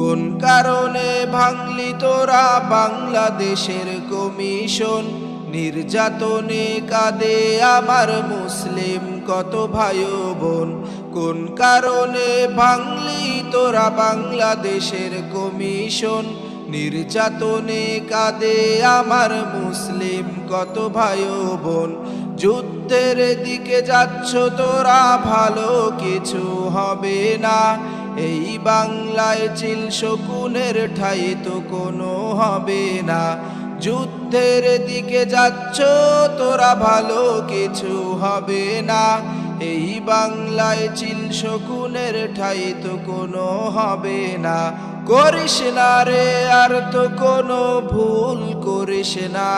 কোন কারণে ভাঙলি তোরা বাংলাদেশের কমিশন? নির্যাতনে কাঁদে আমার মুসলিম কত ভাই বোন? কোন কারণে ভাঙলি তোরা বাংলাদেশের কমিশন? নির্যাতনে কাঁদে আমার মুসলিম কত ভাই বোন? যুদ্ধের দিকে যাচ্ছ তোরা, ভালো কিছু হবে না। এই বাংলায় চিল শকুনের ঠাই তো কোনো হবে না। যুদ্ধের দিকে যাচ্ছ, তোরা ভালো কিছু হবে না। এই বাংলায় চিল শকুনের ঠাই তো কোনো হবে না। করিস না রে, আর তো কোনো ভুল করিস না।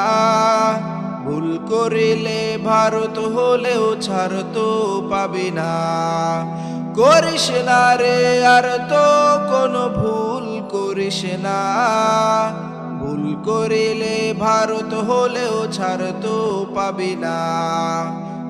ভুল করিলে ভারত হলেও ছাড় তো পাবি না। করিস না রে, আর তো কোনো ভুল করিস না। ভুল করিলে ভারত হলেও ছাড় তো পাবি না।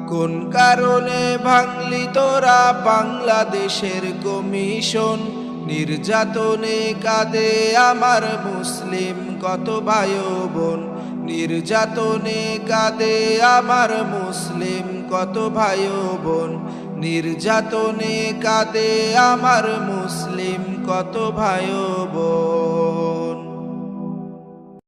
কোন কারণে ভাঙলি তোরা বাংলাদেশের কমিশন? নির্যাতনে কাঁদে আমার মুসলিম কত ভাই বোন? নির্যাতনে কাঁদে আমার মুসলিম কত ভাই বোন নির্যাতনে কাঁদে আমার মুসলিম কত ভাই বোন।